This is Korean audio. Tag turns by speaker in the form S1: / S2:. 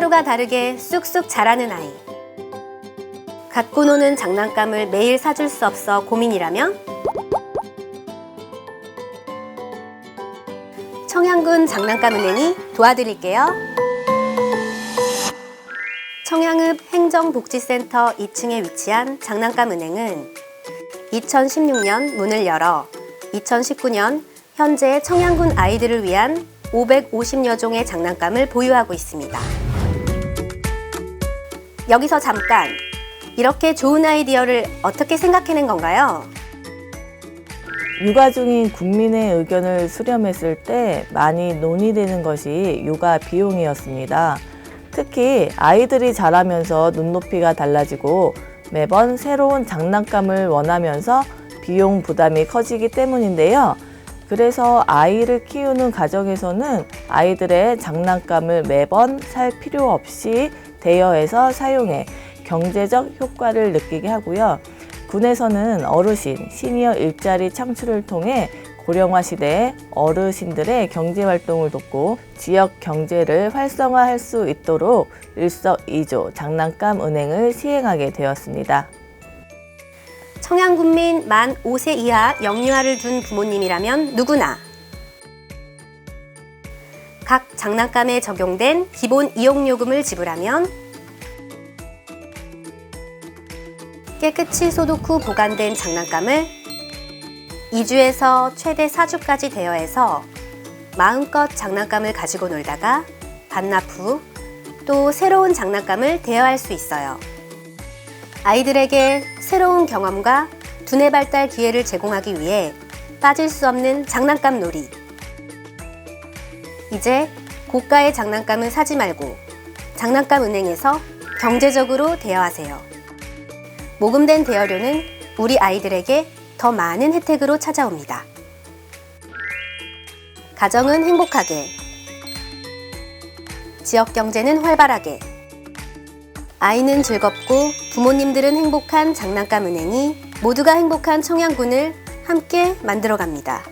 S1: 누구와 다르게 쑥쑥 자라는 아이. 갖고 노는 장난감을 매일 사줄 수 없어 고민이라면? 청양군 장난감 은행이 도와드릴게요. 청양읍 행정복지센터 2층에 위치한 장난감 은행은 2016년 문을 열어 2019년 현재 청양군 아이들을 위한 550여 종의 장난감을 보유하고 있습니다. 여기서 잠깐 이렇게 좋은 아이디어를 어떻게 생각해낸 건가요?
S2: 육아 중인 국민의 의견을 수렴했을 때 많이 논의되는 것이 육아 비용이었습니다. 특히 아이들이 자라면서 눈높이가 달라지고 매번 새로운 장난감을 원하면서 비용 부담이 커지기 때문인데요. 그래서 아이를 키우는 가정에서는 아이들의 장난감을 매번 살 필요 없이 대여해서 사용해 경제적 효과를 느끼게 하고요. 군에서는 어르신, 시니어 일자리 창출을 통해 고령화 시대에 어르신들의 경제 활동을 돕고 지역 경제를 활성화할 수 있도록 일석이조 장난감 은행을 시행하게 되었습니다.
S1: 청양군민 만 5세 이하 영유아를 둔 부모님이라면 누구나 각 장난감에 적용된 기본 이용요금을 지불하면 깨끗이 소독 후 보관된 장난감을 2주에서 최대 4주까지 대여해서 마음껏 장난감을 가지고 놀다가 반납 후 또 새로운 장난감을 대여할 수 있어요. 아이들에게 새로운 경험과 두뇌 발달 기회를 제공하기 위해 빠질 수 없는 장난감 놀이. 이제 고가의 장난감은 사지 말고 장난감 은행에서 경제적으로 대여하세요. 모금된 대여료는 우리 아이들에게 더 많은 혜택으로 찾아옵니다. 가정은 행복하게, 지역 경제는 활발하게, 아이는 즐겁고 부모님들은 행복한 장난감 은행이 모두가 행복한 청양군을 함께 만들어 갑니다.